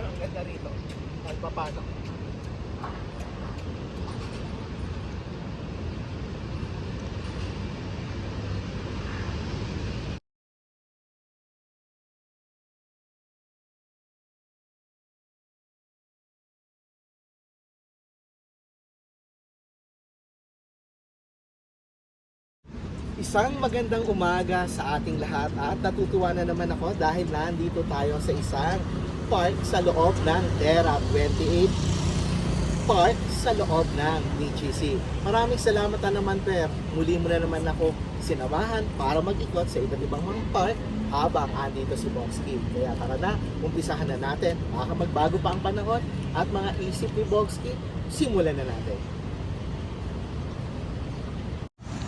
Pero ang ganda rito. Kahit pa paano. Isang magandang umaga sa ating lahat at natutuwa na naman ako dahil nandito tayo sa isang park sa loob ng Terra 28 park sa loob ng BGC. Maraming salamat na naman Per. Muli mo na naman ako sinamahan para mag-ikot sa iba't ibang mga park habang andito si Boxky. Kaya tara na, umpisahan na natin. Baka magbago pa ang panahon at mga isip ni Boxky, simulan na natin.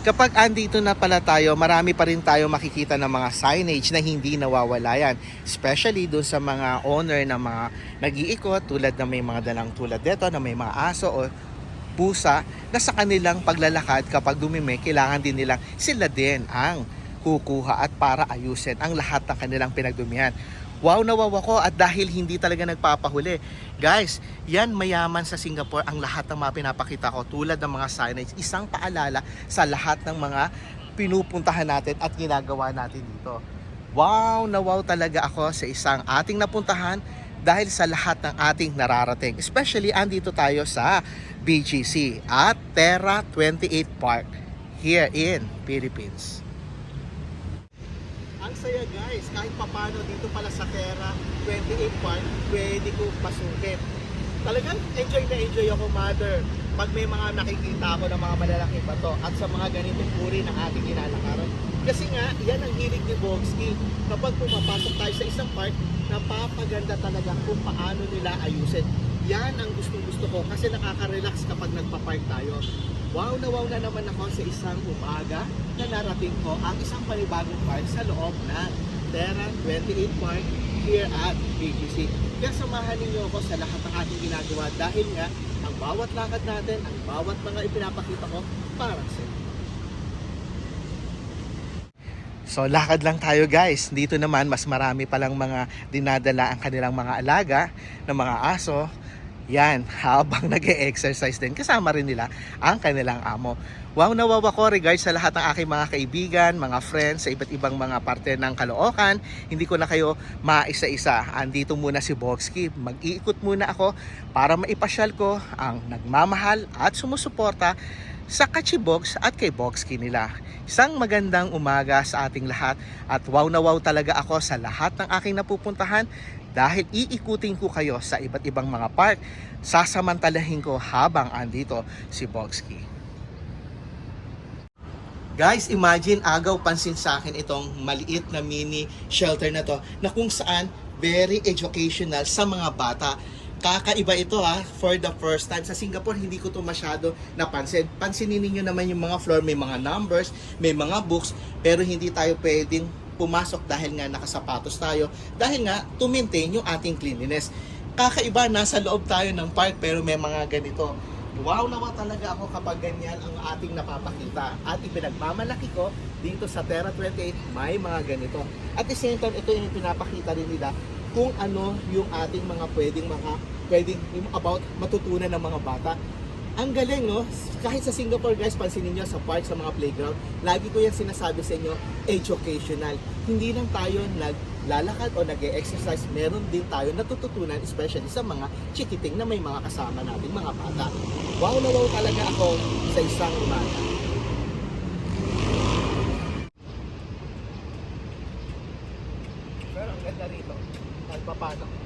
Kapag andito na pala tayo, marami pa rin tayo makikita ng mga signage na hindi nawawala yan. Especially doon sa mga owner ng mga nag-iikot tulad na may mga dalang tulad dito na may mga aso o pusa na sa kanilang paglalakad kapag dumimi, kailangan din nilang sila din ang kukuha at para ayusin ang lahat ng kanilang pinagdumihan. Wow na wow ako at dahil hindi talaga nagpapahuli. Guys, yan mayaman sa Singapore ang lahat ng mga pinapakita ko tulad ng mga signage. Isang paalala sa lahat ng mga pinupuntahan natin at ginagawa natin dito. Wow na wow talaga ako sa isang ating napuntahan dahil sa lahat ng ating nararating. Especially andito tayo sa BGC at Terra 28 Park here in Philippines. Ang saya guys, kahit papano dito pala sa Terra 28 Park, pwede ko pasukin. Talagang enjoy na enjoy ako mother pag may mga nakikita ako ng mga malalaking bato at sa mga ganitong uri ng ating nilalakaran. Kasi nga, yan ang hilig ni Bogsky. Kapag pumapasok tayo sa isang park, napapaganda talaga kung paano nila ayusin. Yan ang gustong gusto ko kasi nakaka-relax kapag nagpa-park tayo. Wow na wow na naman ako sa isang umaga na narating ko ang isang panibagong park sa loob ng Terra 28 Park here at BGC. Kaya samahan ninyo ako sa lahat ng ating ginagawa dahil nga ang bawat lakad natin, ang bawat mga ipinapakita ko para sa inyo. So lakad lang tayo guys. Dito naman mas marami palang mga dinadala ang kanilang mga alaga ng mga aso. Yan, habang nag exercise din, kasama rin nila ang kanilang amo. Wow na wow ako regards sa lahat ng aking mga kaibigan, mga friends sa iba't ibang mga parte ng Caloocan. Hindi ko na kayo maisa-isa. Andito muna si Boxky. Mag-iikot muna ako para maipasyal ko ang nagmamahal at sumusuporta sa Kachibox at kay Boxky nila. Isang magandang umaga sa ating lahat at wow na wow talaga ako sa lahat ng aking napupuntahan dahil iikutin ko kayo sa iba't ibang mga park. Sasamantalahin ko habang andito si Boxky. Guys, imagine agaw pansin sa akin itong maliit na mini shelter na to na kung saan very educational sa mga bata. Kakaiba ito ha, for the first time. Sa Singapore, hindi ko to masyado napansin. Pansinin niyo naman yung mga floor, may mga numbers, may mga books, pero hindi tayo pwedeng pumasok dahil nga nakasapatos tayo. Dahil nga, to maintain yung ating cleanliness. Kakaiba, nasa loob tayo ng park, pero may mga ganito. Wow nawa talaga ako kapag ganyan ang ating napapakita. At ipinagmamalaki ko dito sa Terra 28, may mga ganito. At the same time, ito yung pinapakita rin nila kung ano yung ating mga pwedeng mga pwedeng about matutunan ng mga bata. Ang galing, no? Kahit sa Singapore, guys, pansinin nyo sa park, sa mga playground, lagi ko yung sinasabi sa inyo, educational. Hindi lang tayo naglalakad o nag exercise meron din tayo natututunan, especially sa mga chikiting na may mga kasama nating mga bata. Wow na wow talaga ako sa isang umaga. Pero ang ganda rito, kahit.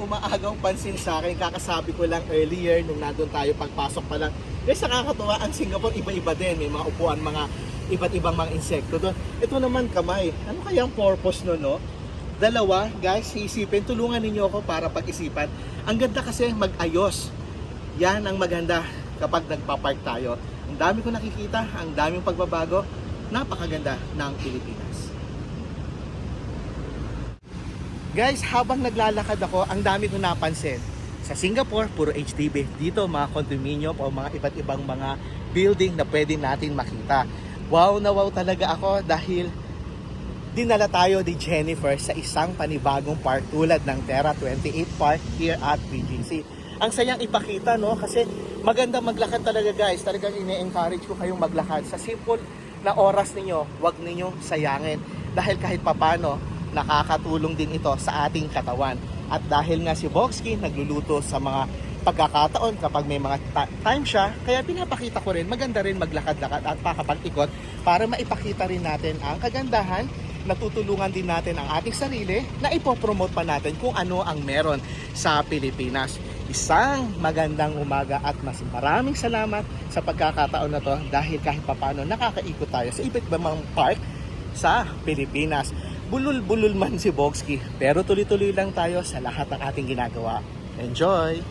Umaagaw pansin sa akin, kakasabi ko lang earlier nung nandun tayo pagpasok pa lang. Guys, nakakatuwa ang Singapore, iba-iba din. May mga upuan, mga iba't ibang mga insekto doon. Ito naman kamay. Ano kaya ang purpose no, no? Dalawa, guys, isipin, tulungan ninyo ako para pag-isipan. Ang ganda kasi mag-ayos. Yan ang maganda kapag nagpa-park tayo. Ang dami ko nakikita, ang daming pagbabago. Napakaganda ng Pilipinas. Guys, habang naglalakad ako, ang dami ko napansin. Sa Singapore, puro HDB. Dito, mga condominium o mga iba't ibang mga building na pwede natin makita. wow na wow talaga ako dahil dinala tayo ni Jennifer sa isang panibagong park tulad ng Terra 28 Park here at BGC. Ang sayang ipakita no kasi maganda maglakad talaga guys. Talagang ine-encourage ko kayong maglakad. Sa simple na oras ninyo, wag ninyong sayangin. Dahil kahit papano, nakakatulong din ito sa ating katawan. At dahil nga si Boxky nagluluto sa mga pagkakataon kapag may mga ta- time siya, kaya pinapakita ko rin, maganda rin maglakad-lakad at pakapag-ikot para maipakita rin natin ang kagandahan natutulungan din natin ang ating sarili na ipopromote pa natin kung ano ang meron sa Pilipinas. Isang magandang umaga at mas maraming salamat sa pagkakataon na to dahil kahit papano nakakaikot tayo sa iba't ibang park sa Pilipinas. Bulul-bulul man si Boxky pero tuloy-tuloy lang tayo sa lahat ng ating ginagawa. Enjoy!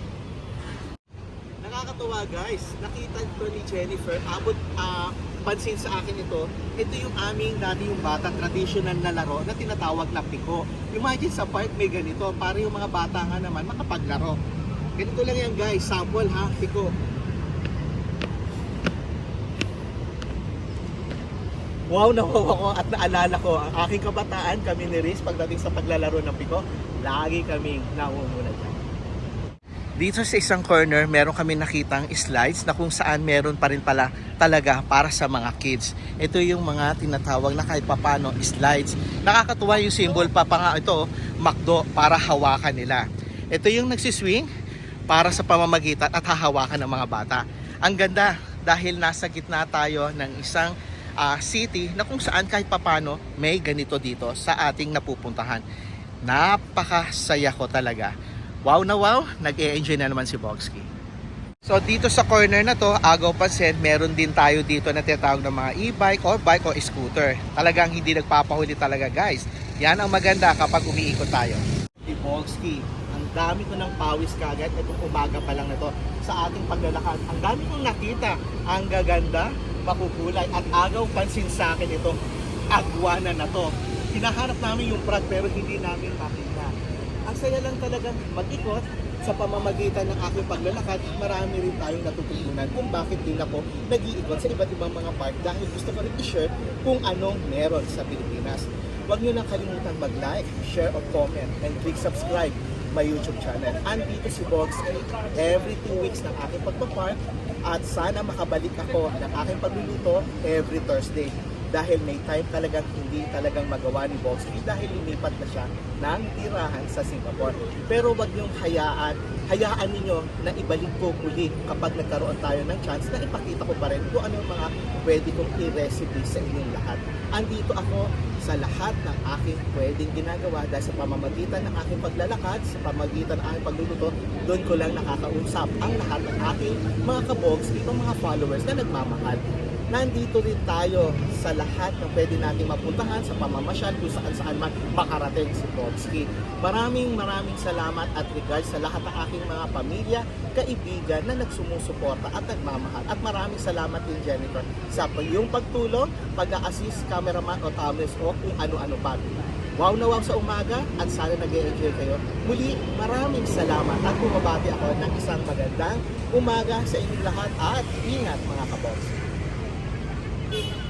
Nakakatuwa guys, nakita ito ni Jennifer, abot ah, pansin sa akin ito, ito yung aming dati yung bata traditional na laro na tinatawag na piko. Imagine sa park may ganito, para yung mga bata nga naman makapaglaro. Ganito lang yan guys, sample ha, piko. Wow na wow ako at naalala ko ang aking kabataan kami ni Riz pagdating sa paglalaro ng piko, lagi kaming naumuna dyan. Dito sa isang corner, meron kami nakitang slides na kung saan meron pa rin pala talaga para sa mga kids. Ito yung mga tinatawag na kahit papano slides. Nakakatuwa yung symbol pa pa nga ito, McDo, para hawakan nila. Ito yung nagsiswing para sa pamamagitan at hahawakan ng mga bata. Ang ganda dahil nasa gitna tayo ng isang ah, city na kung saan kahit papano may ganito dito sa ating napupuntahan. Napakasaya ko talaga. Wow na wow, nag-e-enjoy na naman si Boxky. So dito sa corner na to, agaw pansin, meron din tayo dito na tinatawag ng mga e-bike or bike o scooter. Talagang hindi nagpapahuli talaga guys. Yan ang maganda kapag umiikot tayo. Si Boxky, ang dami ko ng pawis kagad itong umaga pa lang na to sa ating paglalakad. Ang dami kong nakita. Ang gaganda, makukulay at agaw pansin sa akin itong agwana na to. Hinahanap namin yung prag pero hindi namin makita. Ang saya lang talagang mag-ikot sa pamamagitan ng aking paglalakad, marami rin tayong natututunan kung bakit din ako nag-iikot sa iba't ibang mga park dahil gusto ko rin i-share kung anong meron sa Pilipinas. Huwag nyo nang kalimutan mag-like, share, or comment, and click subscribe my YouTube channel. Andito si Boxy every two weeks ng aking pagpapark at sana makabalik ako ng aking pagluluto every Thursday dahil may time talagang hindi talagang magawa ni Boxy dahil lumipat na siya ng tirahan sa Singapore. Pero wag niyong hayaan, hayaan ninyo na ibalik ko muli kapag nagkaroon tayo ng chance na ipakita ko pa rin kung ano yung mga pwede kong i-recipe sa inyong lahat. Andito ako sa lahat ng aking pwedeng ginagawa dahil sa pamamagitan ng aking paglalakad, sa pamamagitan ng aking pagluluto, doon ko lang nakakausap ang lahat ng aking mga kabogs, ibang mga followers na nagmamahal nandito rin tayo sa lahat ng pwede nating mapuntahan sa pamamasyal kung saan saan man makarating si Brodsky. Maraming maraming salamat at regards sa lahat ng aking mga pamilya, kaibigan na nagsumusuporta at nagmamahal. At maraming salamat din Jennifer sa iyong pagtulong, pag-assist cameraman o tamis o kung ano-ano pa. Wow na wow sa umaga at sana nag enjoy kayo. Muli, maraming salamat at bumabati ako ng isang magandang umaga sa inyong lahat at ingat mga kaboks. Thank you.